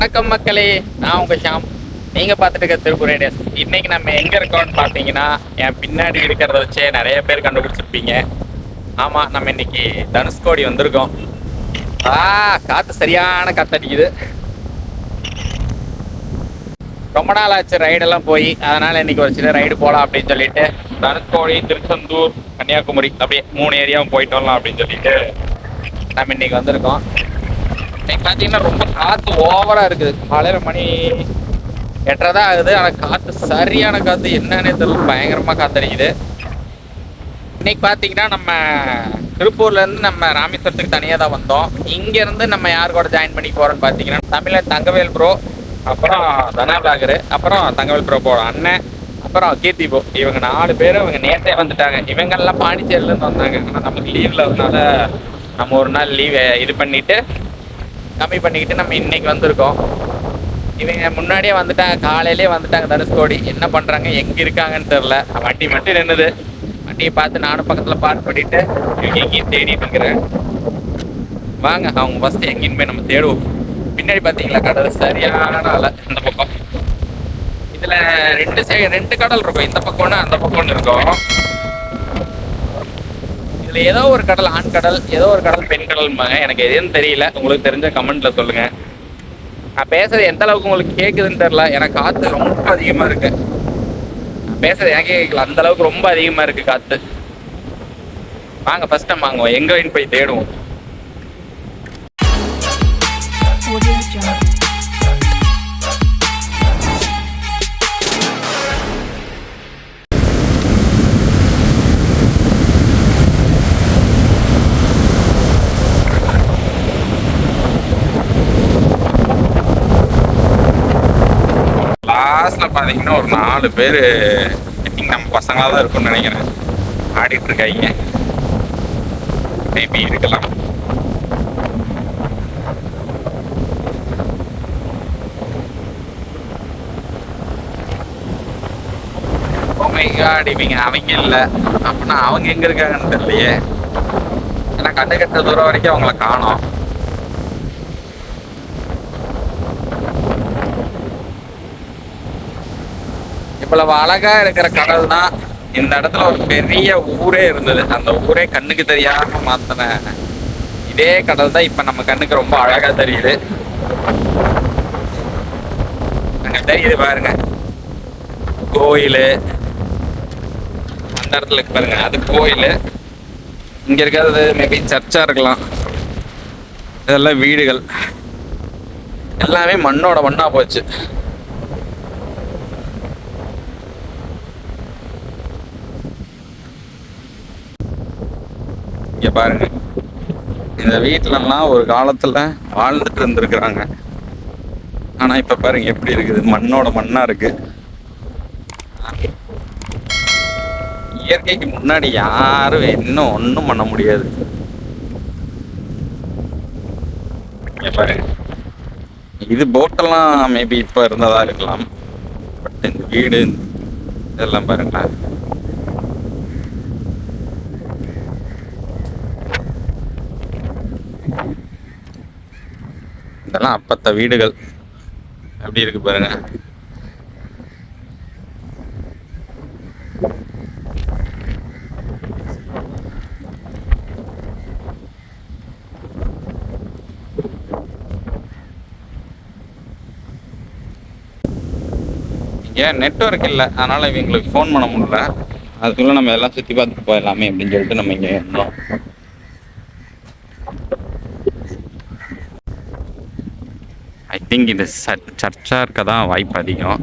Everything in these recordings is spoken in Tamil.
வணக்கம் மக்களே நான் உங்க ஷாம். நீங்க பார்த்துட்டு இருக்க திருப்பூர் ரேடியஸ் இன்னைக்கு நம்ம எங்க இருக்கோம்னு பார்த்தீங்கன்னா என் பின்னாடி இருக்கிறத வச்சே நிறைய பேர் கண்டுபிடிச்சிருப்பீங்க. ஆமா நம்ம இன்னைக்கு தனுஷ்கோடி வந்திருக்கோம். ஆ காத்து சரியான காத்தடிக்குது ரொம்ப நாள் ஆச்சு ரைடெல்லாம் போய். அதனால இன்னைக்கு ஒரு சின்ன ரைடு போகலாம் அப்படின்னு சொல்லிட்டு தனுஷ்கோடி திருச்செந்தூர் கன்னியாகுமரி அப்படியே மூணு ஏரியாவும் போயிட்டு வரலாம் அப்படின்னு சொல்லிட்டு நம்ம இன்னைக்கு வந்திருக்கோம். இன்னைக்கு பார்த்தீங்கன்னா ரொம்ப காற்று ஓவராக இருக்குது. காலையில் மணி எட்டரை தான் ஆகுது. ஆனால் காற்று சரியான காற்று என்னன்னே தெரியல. பயங்கரமாக காத்தடிக்குது. இன்னைக்கு பார்த்தீங்கன்னா நம்ம திருப்பூர்லேருந்து நம்ம ராமேஸ்வரத்துக்கு தனியாக தான் வந்தோம். இங்கேருந்து நம்ம யார் கூட ஜாயின் பண்ணி போகிறோம்னு பார்த்தீங்கன்னா தமிழன் தங்கவேல் ப்ரோ அப்புறம் தனாபாகர் அப்புறம் தங்கவேல் ப்ரோ போட அண்ணன் அப்புறம் கீர்த்தி ப்ரோ இவங்க நாலு பேரும் இவங்க நேற்றே வந்துட்டாங்க. இவங்கெல்லாம் பாண்டிச்சேரியிலேருந்து வந்தாங்க. ஆனால் நமக்கு லீவில் அதனால நம்ம ஒரு நாள் லீவை இது பண்ணிட்டு கம்மி பண்ணிக்கிட்டு நம்ம இன்னைக்கு வந்திருக்கோம். இவங்க முன்னாடியே வந்துட்டாங்க காலையிலே வந்துட்டாங்க தனுஷ்கோடி. என்ன பண்றாங்க எங்க இருக்காங்கன்னு தெரில வண்டி மட்டும் நின்னுது. வண்டியை பார்த்து நானும் பக்கத்துல பார்க் பண்ணிட்டு இவங்க எங்கேயும் தேடிட்டு இருக்கிறேன். வாங்க அவங்க ஃபஸ்ட்டு எங்கேயும் போய் நம்ம தேடுவோம். பின்னாடி பார்த்தீங்களா கடல்? சரியான அலை இந்த பக்கம். இதுல ரெண்டு சை ரெண்டு கடல் இருக்கும். இந்த பக்கம்னா அந்த பக்கம்னு இருக்கும். இதுல ஏதோ ஒரு கடல் ஆண் கடல் ஏதோ ஒரு கடல் பெண் கடல்மாங்க எனக்கு எதுன்னு தெரியல. உங்களுக்கு தெரிஞ்ச கமெண்ட்ல சொல்லுங்க. நான் பேசுறது எந்த அளவுக்கு உங்களுக்கு கேக்குதுன்னு தெரியல. எனக்கு காத்து ரொம்ப அதிகமா இருக்கு. நான் பேசுறது ஏன் கேட்கல அந்த அளவுக்கு ரொம்ப அதிகமா இருக்கு காத்து. வாங்க ஃபர்ஸ்ட் டைம் வாங்குவோம். எங்க போய் தேடுவோம்? லாஸ்ட்ல ஒரு நாலு பேர் நம்ம பசங்களா தான் இருக்கும்னு நினைக்கிறேன். ஆடிட்டு இருக்காங்க மேபி இருக்கலாம் oh ஓமைகாட் இவங்க அவங்க இல்லை. அப்படின்னா அவங்க எங்க இருக்காங்கன்னு தெரியலையே. ஏன்னா கண்டு கட்ட தூரம் வரைக்கும் அவங்கள காணோம். இவ்வளவு அழகா இருக்கிற கடல் தான் இந்த இடத்துல ஒரு பெரிய ஊரே இருந்தது. அந்த ஊரே கண்ணுக்கு தெரியாம மாத்தின இதே கடல் தான் இப்ப நம்ம கண்ணுக்கு ரொம்ப அழகா தெரியுது. அங்க தெரியுது பாருங்க. கோயிலு. அந்த இடத்துல பாருங்க. அது கோயில். இங்க இருக்கிறது மேபி சர்ச்சா இருக்கலாம். இதெல்லாம் வீடுகள். எல்லாமே மண்ணோட மண்ணா போச்சு. இங்க பாருங்க. இந்த வீட்டிலலாம் ஒரு காலத்துல வாழ்ந்துட்டு இருந்திருக்கிறாங்க. ஆனா இப்ப பாருங்க எப்படி இருக்குது. மண்ணோட மண்ணா இருக்கு. இயற்கைக்கு முன்னாடி யாரும் இன்னும் ஒன்றும் பண்ண முடியாது. பாருங்க. இது போட்டெல்லாம் மேபி இப்போ இருந்ததா இருக்கலாம். பட் இந்த வீடு இதெல்லாம் பாருங்களேன். இதெல்லாம் அப்பத்த வீடுகள். எப்படி இருக்கு பாருங்க. ஏன் நெட்ஒர்க் இல்லை. அதனால் இவங்களுக்கு ஃபோன் பண்ண முடியல. அதுக்குள்ள நம்ம எல்லாம் சுற்றி பார்த்துட்டு போயிடலாமே அப்படின்னு சொல்லிட்டு நம்ம இங்கே இருந்தோம். திங்க் இது சர்ச்சாக இருக்க தான் வாய்ப்பு அதிகம்.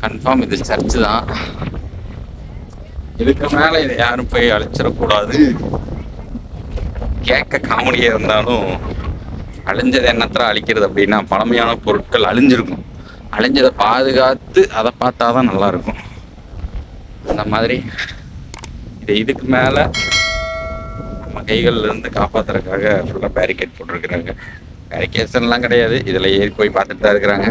கன்ஃபார்ம் இது சர்ச்சு தான். இதுக்கு மேலே இதை யாரும் போய் அழைச்சிடக்கூடாது. கேட்க காமெடியாக இருந்தாலும் அழிஞ்சது என்னத்தில் அழிக்கிறது அப்படின்னா பழமையான பொருட்கள் அழிஞ்சிருக்கும். அழிஞ்சதை பாதுகாத்து அதை பார்த்தா தான் நல்லாயிருக்கும். அந்த மாதிரி இது இதுக்கு மேலே நம்ம கைகள்லேருந்து காப்பாத்துறதுக்காக ஃபுல்லாக பேரிகேட் போட்டிருக்கிறாங்க. பேரிகேஷன்லாம் கிடையாது. இதில் ஏறி போய் பார்த்துட்டு தான் இருக்கிறாங்க.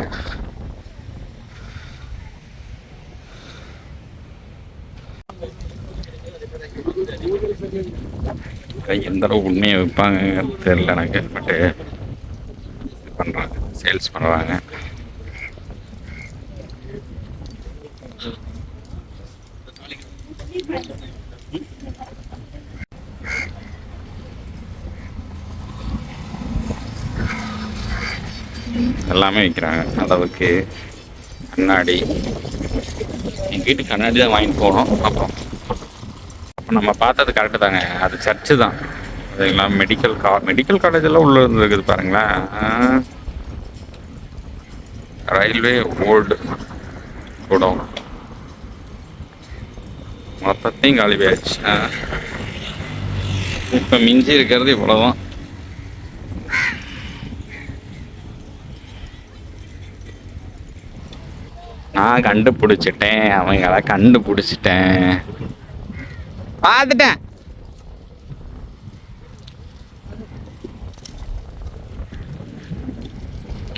எந்த அளவுக்கு உண்மையை விற்பாங்க தெரியல எனக்கு பட்டு இது பண்ணுறாங்க சேல்ஸ் பண்ணுறாங்க எல்லாமே விற்கிறாங்க அளவுக்கு கண்ணாடி. எங்கள் வீட்டுக்கு கண்ணாடி தான் வாங்கிட்டு போகணும் அப்புறம் அப்போ நம்ம பார்த்தது கரெக்டு தாங்க. அது சர்ச்சு தான். அதுங்களா மெடிக்கல் கா மெடிக்கல் காலேஜ் எல்லாம் உள்ள இருந்து இருக்குது பாருங்களேன் ரயில்வே ஓல்டு கூடம். மொத்தத்தையும் காலி ஆயிடுச்சு இப்போ மிஞ்சி இருக்கிறது இவ்வளோதான் நான் கண்டுபிடிச்சிட்டேன். அவங்கள கண்டுபிடிச்சிட்டேன். பார்த்துட்டேன்.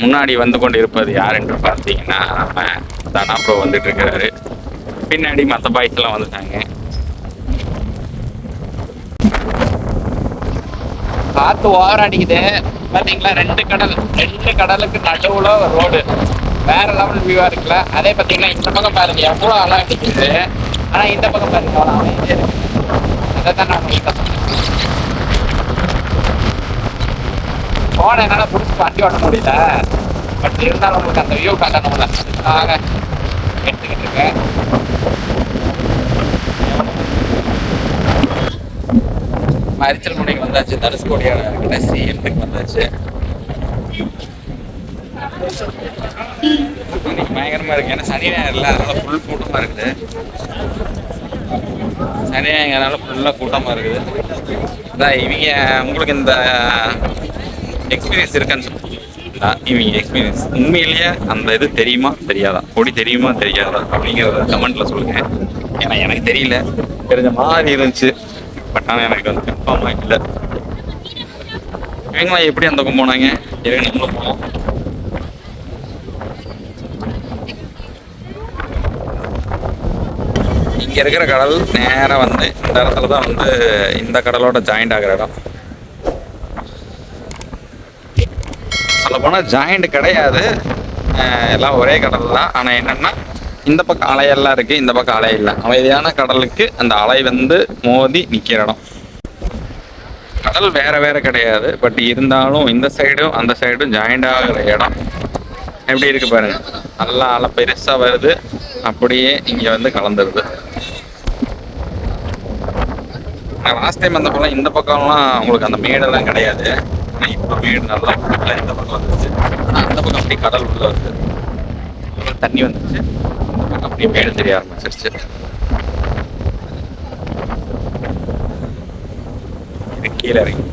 முன்னாடி வந்து கொண்டு இருப்பது யார் என்று பார்த்தீங்கன்னா நம்ம தானா ப்ரோ வந்துட்டு இருக்கிறாரு பின்னாடி மற்ற பாய்ஸ் எல்லாம் வந்துட்டாங்க. காத்து ஓவர் அடிக்குது. பாத்தீங்களா? ரெண்டு கடல் ரெண்டு கடலுக்கு நடுவுல ரோடு வேற லெவல் வியூவா இருக்குல்ல. அதே பாத்தீங்கன்னா இந்த பக்கம் பாருங்க. எவ்வளவு அழகா அடிக்குது. ஆனா இந்த பக்கம் பாருங்க. அவ்வளவு அமைதியா இருக்கு அதை தான் நான் உங்களுக்கு போன என்னால புடிச்சு வண்டி ஓட்ட முடியல. பட் இருந்தாலும் உங்களுக்கு அந்த வியூ காட்டணும்ல. ஆக எடுத்துக்கிட்டு இருக்கேன். மரிச்சல் முனைக்கு வந்தாச்சு தனுஷ்கோடியோட கடைசி எண்டுக்கு வந்தாச்சு. இன்னைக்கு பயங்கரமா இருக்கு. ஏன்னா சனி ஞாயிறுல அதனால ஃபுல் கூட்டமா இருக்குது. சனி ஞாயிறுனால ஃபுல்லா கூட்டமா இருக்குது. அதான் இவங்க உங்களுக்கு இந்த எக்ஸ்பீரியன்ஸ் இருக்கான்னு சொல்லி இவங்க எக்ஸ்பீரியன்ஸ் உண்மையிலேயே அந்த இது தெரியுமா? தெரியாதா? கொடி தெரியுமா? தெரியாதா? அப்படிங்கிறத கமெண்ட்ல சொல்லுங்க. ஏன்னா எனக்கு தெரியல. தெரிஞ்ச மாதிரி இருந்துச்சு. ஆனால் எனக்கு வந்து கன்ஃபார்மாக இல்லை. இவங்களா எப்படி அந்த பக்கம் போனாங்க? இருங்க நம்மளும் போவோம். இங்கே இருக்கிற கடல் நேராக வந்து இந்த இடத்துல தான் வந்து இந்த கடலோட ஜாயிண்ட் ஆகிற இடம். சொல்ல போனால் ஜாயிண்ட் கிடையாது. எல்லாம் ஒரே கடல் தான். ஆனால் என்னன்னா இந்த பக்கம் அலையெல்லாம் இருக்கு இந்த பக்கம் அலை இல்லை. அமைதியான கடலுக்கு அந்த அலை வந்து மோதி நிற்கிற இடம். கடல் வேற வேற கிடையாது பட் இருந்தாலும் இந்த சைடும் அந்த சைடும் ஜாயிண்ட் ஆகிற இடம். எப்படி இருக்கு பாருங்க. நல்லா அலை பெருசா வருது அப்படியே இங்க வந்து கலந்துருது. லாஸ்ட் டைம் அந்த பக்கம் இந்த பக்கம்லாம் உங்களுக்கு அந்த மேடெல்லாம் கிடையாது. ஆனால் இப்போ மேடு நல்லா இந்த பக்கம் வந்துருச்சு. ஆனால் அந்த பக்கம் அப்படி கடல் உள்ள வருது. தண்ணி வந்துச்சு அப்படியே மேடு தெரிய ஆரம்பிச்சிருச்சு. இது கீழே இறங்கி.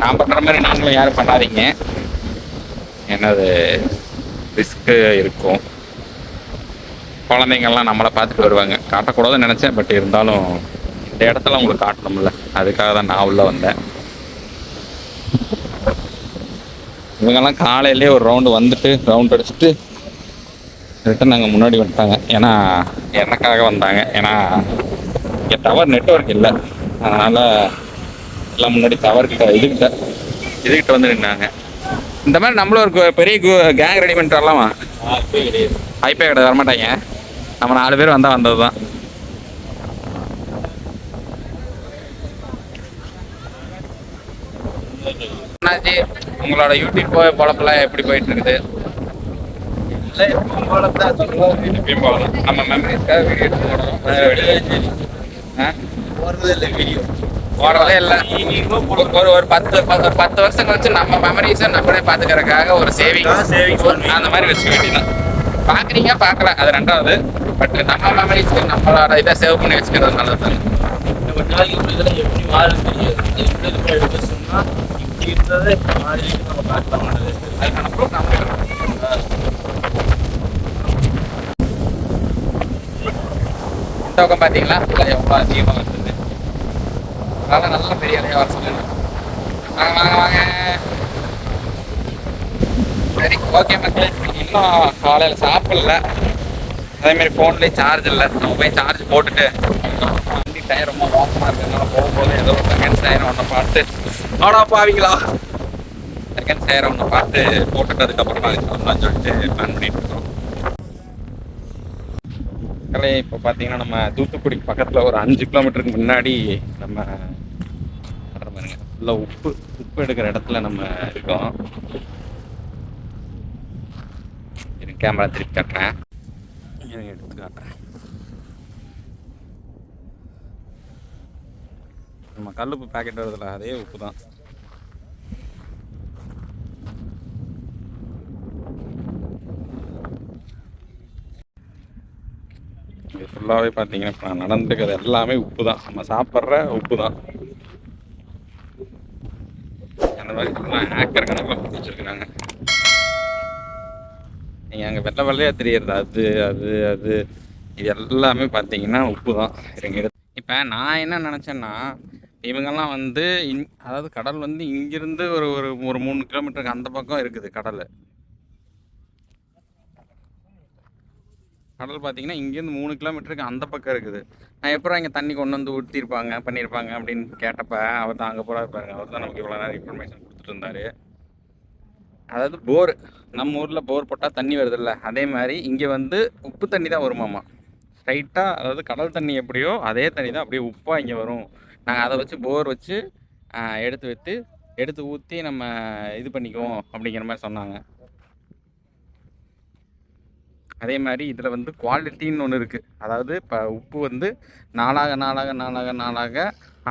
நான் பண்ணுற மாதிரி நீங்களும் யாரும் பண்ணாதீங்க. என்னது ரிஸ்க்கு இருக்கும். குழந்தைங்கள்லாம் நம்மளை பார்த்துட்டு வருவாங்க. காட்டக்கூடாதுன்னு நினச்சேன் பட் இருந்தாலும் இந்த இடத்துல உங்களுக்கு காட்டணும்ல. அதுக்காக தான் நான் உள்ளே வந்தேன். இவங்கெல்லாம் காலையிலே ஒரு ரவுண்டு வந்துட்டு ரவுண்ட் அடிச்சுட்டு ரிட்டன் நாங்கள் முன்னாடி வந்துட்டாங்க. ஏன்னா எனக்காக வந்தாங்க. ஏன்னா இங்கே டவர் நெட்ஒர்க் இல்லை. அதனால் எல்லாம் முன்னாடி டவர் கிட்ட இதுகிட்ட இதுகிட்ட வந்து நின்னாங்க. இந்த மாதிரி நம்மளும் ஒரு பெரிய கேங் ரெடி பண்ணிட்டு வரலாமா ஐபே கிடையாது. வரமாட்டாங்க. நம்ம நாலு பேர் வந்தால் வந்தது தான் என்னாச்சு உங்களோட யூடியூப் பொழப்பெல்லாம் எப்படி போயிட்டு இருக்குது. நம்ம மெமரிஸ்க்காக வீடியோ எடுத்து போடுறோம். ஆ? போடுறதே இல்லை. ஒரு ஒரு பத்து ஒரு பத்து வருஷம் கழிச்சு நம்ம மெமரிஸை நம்மளே பார்த்துக்கறதுக்காக ஒரு சேவிங் அந்த மாதிரி வச்சுக்க வேண்டியதான் பார்க்குறீங்க பார்க்கல அது ரெண்டாவது. பட் நம்ம மெமரிஸ்க்கு நம்மளோட இதை சேவ் பண்ணி வச்சுக்கிறது நல்லது தானே கொஞ்ச நாளைக்கு அப்புறம் இதெல்லாம் எப்படி மாறும் தெரியாது. அது எப்படி இருக்கும் எடுத்து சொன்னால் இப்படி இருந்ததை இப்போ மாறி இருக்கு நம்ம பார்க்கலாம். அதுக்கான ப்ரூஃப் நம்ம இந்த பக்கம் பார்த்தீங்களா? இல்லை எவ்வளோ அதிகமாக வருது அதெல்லாம் நல்லா பெரிய அலையாக வர சொல்லுங்க வாங்க வாங்க வாங்க. சரி ஓகே மக்களே. இன்னும் காலையில் சாப்பிடல. அதே மாதிரி ஃபோன்லேயே சார்ஜ் இல்லை. நம்ம போய் சார்ஜ் போட்டுட்டு டயர் ரொம்ப மோசமாக இருக்கிறதுனால போகும்போது ஏதோ ஒரு டயர் ஒன்றை பார்த்து ஆடா பாவீங்களா செகண்ட் டயர் ஒன்று பார்த்து போட்டுட்டு அதுக்கப்புறம் அது சொல்லலாம்னு சொல்லிட்டு பிளான் பண்ணிட்டு இருக்கோம். மக்களே இப்போ பார்த்தீங்கன்னா நம்ம தூத்துக்குடிக்கு பக்கத்தில் ஒரு அஞ்சு கிலோமீட்டருக்கு முன்னாடி நம்ம வர்ற பாருங்க. ஃபுல்லாக உப்பு உப்பு எடுக்கிற இடத்துல நம்ம இருக்கோம். கேமரா திருப்பி காட்டுறேன். எடுத்து காட்டுறேன். நம்ம கல்லுப்பு பாக்கெட் வருதுல அதே உப்பு தான் இது ஃபுல்லாகவே பார்த்தீங்கன்னா இப்போ நான் நடந்துக்கிறது எல்லாமே உப்பு தான் நம்ம சாப்பிட்ற உப்பு தான் அந்த மாதிரி ஃபுல்லாக ஏக்கர் கணக்கில் வச்சுருக்குறாங்க நீங்கள் அங்கே வெள்ளை வெள்ளையாக தெரியறது அது அது அது. இது எல்லாமே பார்த்தீங்கன்னா உப்பு தான் இருங்க இப்போ நான் என்ன நினச்சேன்னா இவங்கெல்லாம் வந்து இங் அதாவது கடல் வந்து இங்கிருந்து ஒரு ஒரு ஒரு மூணு கிலோமீட்டருக்கு அந்த பக்கம் இருக்குது கடல். கடல் பார்த்தீங்கன்னா இங்கேருந்து மூணு கிலோமீட்டருக்கு அந்த பக்கம் இருக்குது. நான் எப்போ இங்கே தண்ணி கொண்டு வந்து ஊற்றிருப்பாங்க பண்ணியிருப்பாங்க அப்படின்னு கேட்டப்ப அவர் தான் அங்கே போகிறாரு பாருங்க. அவர் தான் நமக்கு இவ்வளோ நேரம் இன்ஃபர்மேஷன் கொடுத்துட்டு இருந்தார். அதாவது போர் நம்ம ஊரில் போர் போட்டால் தண்ணி வருதுல்ல. அதே மாதிரி இங்கே வந்து உப்பு தண்ணி தான் வருமாமா ஸ்ட்ரைட்டாக அதாவது கடல் தண்ணி எப்படியோ அதே தண்ணி தான் அப்படியே உப்பாக இங்கே வரும். நாங்கள் அதை வச்சு போர் வச்சு எடுத்து வைத்து எடுத்து ஊற்றி நம்ம இது பண்ணிக்குவோம் அப்படிங்கிற மாதிரி சொன்னாங்க. அதே மாதிரி இதில் வந்து குவாலிட்டின்னு ஒன்று இருக்குது அதாவது இப்போ உப்பு வந்து நாளாக நாளாக நாளாக நாளாக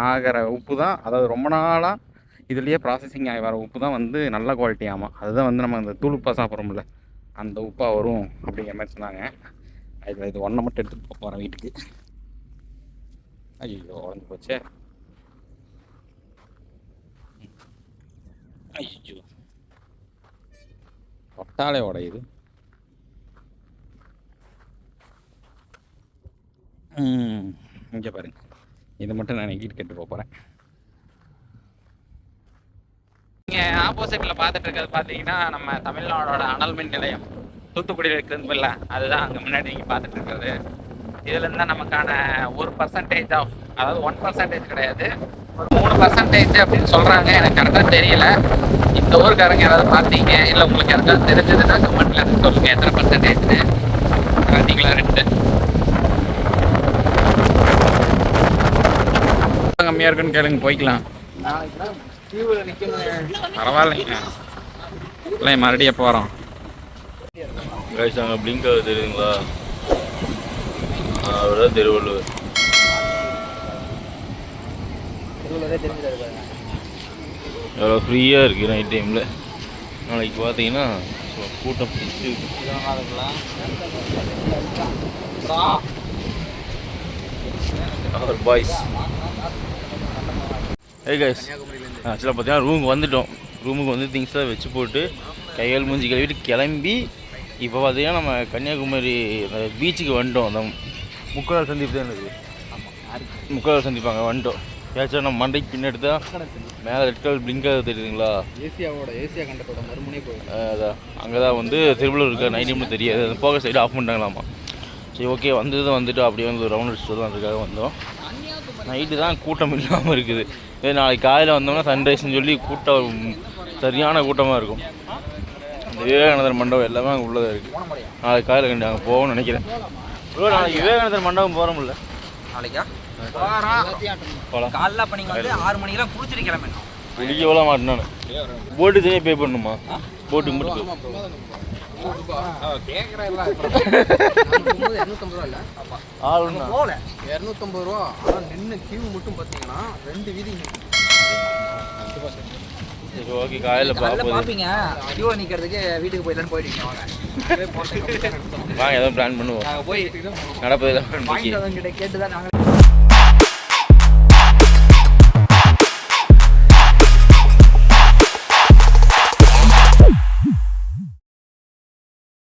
ஆகிற உப்பு தான். அதாவது ரொம்ப நாளாக இதுலேயே ப்ராசஸிங் ஆகி வர உப்பு தான் வந்து நல்ல குவாலிட்டி ஆமாம் அதுதான் வந்து நம்ம அந்த தூளுப்பாக சாப்பிட்றோம்ல அந்த உப்பாக வரும் அப்படிங்கிற மாதிரி சொன்னாங்க. இதில் இது ஒன்றை மட்டும் எடுத்துகிட்டு போகிறேன் வீட்டுக்கு. ஐயோ உடஞ்சி போச்சே. ஐயோ. ஒட்டாலே உடையுது இங்கே பாருங்க. இதை மட்டும் நான் நெகிட்டு கெட்டு போகிறேன் இங்கே ஆப்போசிட்டில் பார்த்துட்டு இருக்கிறது பார்த்தீங்கன்னா நம்ம தமிழ்நாடோட அனல் மின் நிலையம். தூத்துக்குடியில் இருக்குது இல்லை அதுதான் அங்கே முன்னாடி நீங்கள் பார்த்துட்டு இருக்கிறது. இதுலேருந்து தான் நமக்கான ஒரு பர்சன்டேஜ் ஆஃப் அதாவது ஒன் பர்சன்டேஜ் கிடையாது. மூணு பர்சன்டேஜ் அப்படின்னு சொல்கிறாங்க எனக்கு கரெக்டாக தெரியல. இந்த ஊருக்காரங்க யாராவது பார்த்தீங்க? இல்லை உங்களுக்கு யாருக்காவது தெரிஞ்சதுன்னா கமெண்ட்டில் இருந்து சொல்லுங்கள் எத்தனை பர்சன்டேஜ்னு பார்த்தீங்களா ரெண்டு. கம்மியாக இருக்குன்னு கேளுங்க போய்க்கலாம். பரவாயில்லைங்க. இல்லை மறுபடியும் எப்போ வரோம்? கைஸ் அங்கே பிளிங்க் ஆகுது அவர் தான் திருவள்ளுவர். எவ்வளோ ஃப்ரீயாக இருக்குது நைட் டைமில் நாளைக்கு பார்த்தீங்கன்னா கூட்டம் பிடிச்சி அவர் பாய்ஸ் ஏ கைஸ் ஆக்சுவலாக பார்த்தீங்கன்னா ரூமுக்கு வந்துட்டோம். ரூமுக்கு வந்து திங்ஸ்லாம் வச்சு போட்டு கைகால் மூஞ்சி கழுவிட்டு கிளம்பி இப்போ பார்த்தீங்கன்னா நம்ம கன்னியாகுமரி அந்த பீச்சுக்கு வந்துட்டோம். அந்த முக்கால் சந்திப்பு தான் இருக்குது முக்கால் சந்திப்பாங்க வந்துட்டோம். ஏதாச்சும் நம்ம மண்டைக்கு பின்னாடி தான்? மேலே ரெட் கலர் பிளிங்காக தெரியுதுங்களா? ஏசியாவோட ஏசியா கண்டத்தோட மறுமுனை அஹ் அதான் அங்கே தான் வந்து திருவள்ளூர் இருக்க நைட் டைமில் தெரியாது. அந்த போக சைடு ஆஃப் பண்ணிட்டாங்களாமா? சரி ஓகே வந்தது வந்துட்டு அப்படியே வந்து ரவுண்ட் அடிச்சுட்டு வரலாம் அதுக்காக வந்தோம். நைட்டு தான் கூட்டம் இல்லாமல் இருக்குது. இதே நாளைக்கு காலையில் வந்தோம்னா சன்ரைஸ்னு சொல்லி கூட்டம் சரியான கூட்டமாக இருக்கும். இந்த விவேகானந்தர் மண்டபம் எல்லாமே அங்கே உள்ளதாக இருக்குது நாளைக்கு காலையில் கண்டு அங்கே போகணும்னு நினைக்கிறேன். நாளைக்கு விவேகானந்தர் மண்டபம் போகிற முடியல. நாளைக்கா? போகலாம் காலைல அப்ப வந்து ஆறு மணிக்கெல்லாம் குளிச்சுட்டு கிளம்பணும் குளிக்க எவ்வளோ மாட்டேன் நான். போட்டு தனியாக பே பண்ணணுமா? போட்டுக்கு மட்டும். இரநூத்தம்பது ரூபா இல்ல ஆள் ஒன்றா போகல. இரநூத்தம்பது ரூபா. ஆனா நின்று கியூ மட்டும் பாத்தீங்கன்னா ரெண்டு வீதி சரி ஓகே காலையில் பாப்பீங்க. கியூ நிக்கிறதுக்கு வீட்டுக்கு போயிடலான்னு போயிட்டீங்க வாங்க. வாங்க எதாவது பிளான் பண்ணுவோம். போய் நடப்பதில் கிட்ட கேட்டுதான் நாங்க